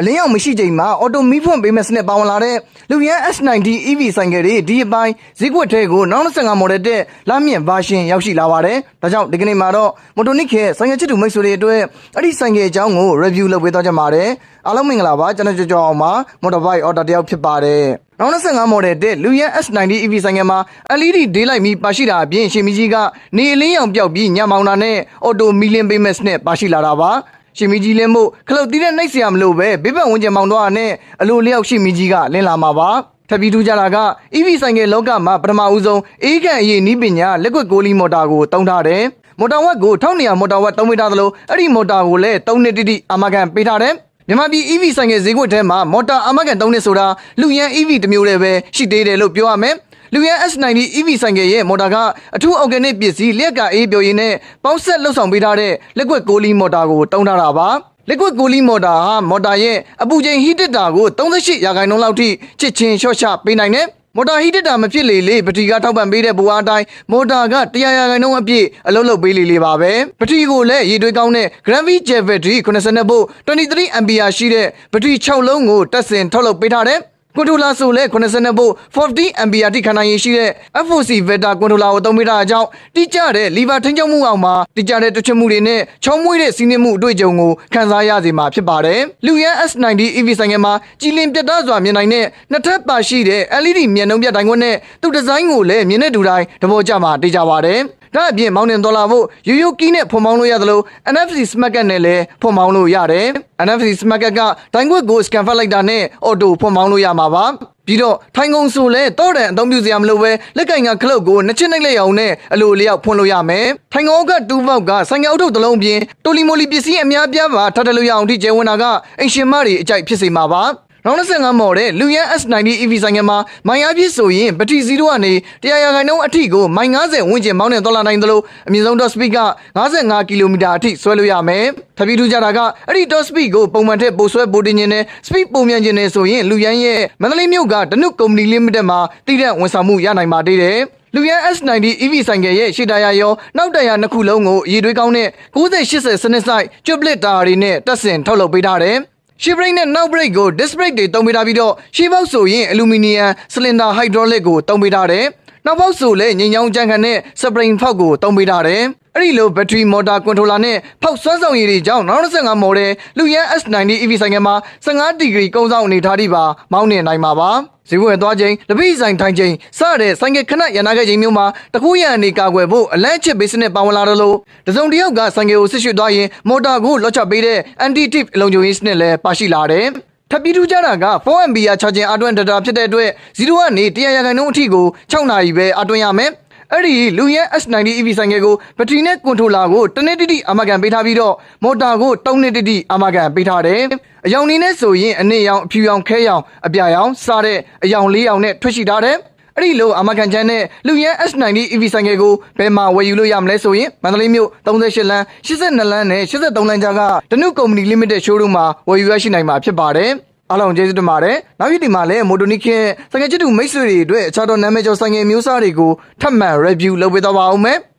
အလင်းရောက်မရှိချိန်မှာအော်တိုမီဖွင့်ပေးမဲ့စနစ်ပါဝင်လာတဲ့လူရန် S90 EV ဆိုင်ကယ်တွေဒီအပိုင်းဈေးကွက်ထဲကိုနောက်25 model တက်လာမြင့် version ရောက်ရှိလာပါတယ်။ဒါကြောင့်ဒီကနေ့မှာတော့ Motonic ရဲ့ဆိုင်ကယ်ချစ်သူမိတ်ဆွေတွေအတွက်အဲ့ဒီဆိုင်ကယ်အကြောင်းကို review လုပ်ပေးသွားကြပါမယ်။အားလုံးမင်္ဂလာပါကျွန်တော်ကြောကြောအောင်ပါ Motorbike Order တယောက်ဖြစ်ပါတယ်။နောက်25 model တက်လူရန် S90 EV ဆိုင်ကယ်မှာ LED daylight မီပါရှိတာအပြင်ရှင်မီကြီးကနေအလင်းရောင်ပြောက်ပြီးညမောင်တာနဲ့ auto မီလင်းပေးမဲ့စနစ်ပါရှိလာတာပါ။ ရှင်မီကြီးလင်းမို့ခလုတ်တီးတဲ့နှိပ်စရာမလိုပဲဘေးပတ်ဝန်းကျင်မောင်တော့နဲ့အလိုလျောက်ရှင်မီကြီးကလင်းလာမှာပါထပ်ပြီးထူးကြတာက EV ဆိုင်ကလောကမှာပထမဦးဆုံးအေးကန်အရေးနီးပညာလက်ကွက်ကိုလီမော်တာကိုတုံးထားတယ်မော်တာဝက်ကို1200မော်တာဝက်3မီတာသလိုအဲ့ဒီမော်တာကိုလည်း3နှစ်တိတိအာမခံပေးထားတယ် မြန်မာပြည် EV ဆိုင်ကယ်ဈေးကွက်ထဲမှာမော်တာအာမခံ3နှစ်ဆိုတာလူရန် EV တစ်မျိုးတည်းပဲရှိသေးတယ်လို့ပြောရမယ်လူရန် S90 EV ဆိုင်ကယ်ရဲ့မော်တာကအထူးအော်ဂန်နစ်ပစ္စည်းလျက်ကအေးပြောရင်းနဲ့ပေါင်းဆက်လှုပ်ဆောင်ပေးထားတဲ့လက်ကွက်ကိုလီမော်တာကိုတုံးထားတာပါ liquid cooling motor ဟာမော်တာရဲ့အပူချိန် heat တာကို38ရာခိုင်နှုန်းလောက်ထိချစ်ချင်းလျှော့ချပေးနိုင်တယ် မော်တာ heat တာမဖြစ်လေလေဘက်ထရီကထောက်ပံ့ပေးတဲ့ဘူအားအတိုင်းမော်တာက100ရာခိုင်နှုန်းအပြည့်အလုပ်လုပ်ပေးလေလေပါပဲဘက်ထရီကိုလည်းရေတွေးကောင်းတဲ့ Gravity Gel Battery 80ဗို့23 ampere ရှိတဲ့ဘက်ထရီ6လုံးကိုတက်ဆင်ထုတ်လုပ်ပေးထားတယ် ကွန်ထရိုလာဆိုလဲ80ဗို့40 ampere ထိခံနိုင်ရည်ရှိတဲ့ FOC Vector ကွန်ထရိုလာကိုသုံးပေးတာကြောင့်တိကျတဲ့ lever ထိန်းချုပ်မှုအောင်မှာတိကျတဲ့တွချွတ်မှုတွေနဲ့ချောင်းမွေးတဲ့စီးနှင်းမှုအတွေ့အကြုံကိုခံစားရစေမှာဖြစ်ပါတယ်။လူရန် S90 EV ဆိုင်ငယ်မှာကြည်လင်ပြတ်သားစွာမြင်နိုင်တဲ့နှစ်ထပ်ပါရှိတဲ့ LED မျက်နှာပြတိုင်ခွန်းနဲ့သူ့ဒီဇိုင်းကိုလည်းမြင်တဲ့တူတိုင်းသဘောကျမှာတေးကြပါတယ်။ ဒါအပြင်မောင်းနှင်သွားလာဖို့ရိုးရိုးကီးနဲ့ဖွန်မောင်းလို့ရသလို NFC Smart Card နဲ့လည်းဖွန်မောင်းလို့ရတယ်။ NFC Smart Card ကတိုင်ခွက်ကို scan ဖတ်လိုက်တာနဲ့ auto ဖွန်မောင်းလို့ရမှာပါ။ပြီးတော့ထိုင်ကုန်ဆိုလဲတော့တယ်အသုံးပြုစရာမလိုပဲလက်ကင်ကခလုတ်ကိုနှစ်ချစ်နှိပ်လိုက်အောင်နဲ့အလိုအလျောက်ဖွင့်လို့ရမယ်။ထိုင်ကုန်ကတူဘောက်ကဆိုင်ငယ်အုပ်ထုပ်တစ်လုံးပြင်တိုလီမိုလီပစ္စည်းအများပြားပါထပ်တယ်လို့ရအောင်ထိကျဲဝင်တာကအင်ရှင်မတွေအကြိုက်ဖြစ်စေမှာပါ။ နောက်25မော်တဲ့လူရန် S90 EV ဆိုင်ငယ်မှာမိုင်အားပြည့်ဆိုရင်ဘက်ထရီ0ကနေ100ရာခိုင်နှုန်းအထိကိုမိုင်90ဝန်းကျင်မောင်းနှင်သွားလာနိုင်သလိုအမြင့်ဆုံး top speed က55ကီလိုမီတာအထိဆွဲလို့ရမယ်။ထပ်ပြီးထူးကြတာကအဲ့ဒီ top speed ကိုပုံမှန်ထက်ပိုဆွဲပိုတင်ခြင်းနဲ့ speed ပုံမြန်ခြင်းနဲ့ဆိုရင်လူရန်ရဲ့မန္တလေးမြို့ကဒနုကုမ္ပဏီ limited မှာတည်တဲ့ဝန်ဆောင်မှုရနိုင်ပါသေးတယ်။လူရန် S90 EV ဆိုင်ကယ်ရဲ့ရှေ့တရာရောနောက်တရာနှစ်ခုလုံးကိုရေတွေးကောင်းတဲ့9080စနစ်ဆိုင်ကျွတ်ပလစ်တာတွေနဲ့တက်ဆင်ထုတ်လုပ်ပေးထားတယ်။ ရှီဘရိတ်နဲ့နောက်ဘရိတ်ကို disc brake တွေတုံးပေးထားပြီးတော့ရှီဘောက်ဆိုရင်အလူမီနီယမ်စလင်ဒါဟိုက်ဒရိုလစ်ကိုတုံးပေးထားတယ်။ နောက်ဘောက်ဆိုလည်းငိန်ချောင်းကြမ်းခန့်နဲ့စပရင်ဖောက်ကိုတုံးပေးထားတယ်။အဲ့ဒီလိုဘက်ထရီမော်တာကွန်ထရိုလာနဲ့ဖောက်ဆွမ်းဆောင်ရည်တွေကြောင့်နောက်25မော်ဒယ်လူရန် S90 EV ဆိုင်ကယ်မှာ15ဒီဂရီကုန်းဆောင်အနေထားထိပါမောင်းနှင်နိုင်မှာပါ။ဈေးဝယ်သွားချိန်တပိဆိုင်ထိုင်ချိန်စတဲ့ဆိုင်ကခဏရန်နာခဲ့ချိန်မျိုးမှာတကူရန်အနေကာကွယ်ဖို့အလန့်ချစ်ဘေးစနစ်ပါဝင်လာတယ်လို့တစုံတစ်ယောက်ကဆိုင်ကယ်ကိုဆစ်ရွှတ်သွားရင်မော်တာကိုလော့ချပေးတဲ့ anti tip အလုံးစုံရေးစနစ်လည်းပါရှိလာတယ် ထပ်ပြီးထူးခြားတာက 4MB ရချာဂျင်အတွင်း data ဖြစ်တဲ့အတွက်0ကနေ100ရာခိုင်နှုန်းအထိကို6နာရီပဲအတွင်းရမယ်အဲ့ဒီလူရဲ S90 EV ဆိုင်ကယ်ကိုဘက်ထရီနဲ့ကွန်ထရိုလာကိုတစ်နှစ်တိတိအာမခံပေးထားပြီးတော့မော်တာကို3နှစ်တိတိအာမခံပေးထားတယ်။အယောင်နေနဲ့ဆိုရင်အနည်းရောင်အဖြူရောင်ခဲရောင်အပြာရောင်စားတဲ့အယောင်လေးရောင်နဲ့ထွက်ရှိထားတယ်။ အဲ့ဒီလိုအာမခံချမ်းနဲ့လူရဲ S90 EV ဆိုင်ကယ်ကိုဘယ်မှာဝယ်ယူလို့ရမလဲဆိုရင်မန္တလေးမြို့38လမ်း82လမ်းနဲ့83လမ်းကြားကဒနုကုမ္ပဏီ limited showroom မှာဝယ်ယူရရှိနိုင်မှာဖြစ်ပါတယ်။အားလုံးကျေးဇူးတင်ပါတယ်။နောက်ရက်ဒီမှာလည်းမိုတိုနီခင်ဆိုင်ကယ်ချစ်သူမိတ်ဆွေတွေအတွက်အခြားသောနာမည်ကျော်ဆိုင်ကယ်မျိုးစားတွေကိုထပ်မံ review လုပ်ပေးသွားပါဦးမယ်။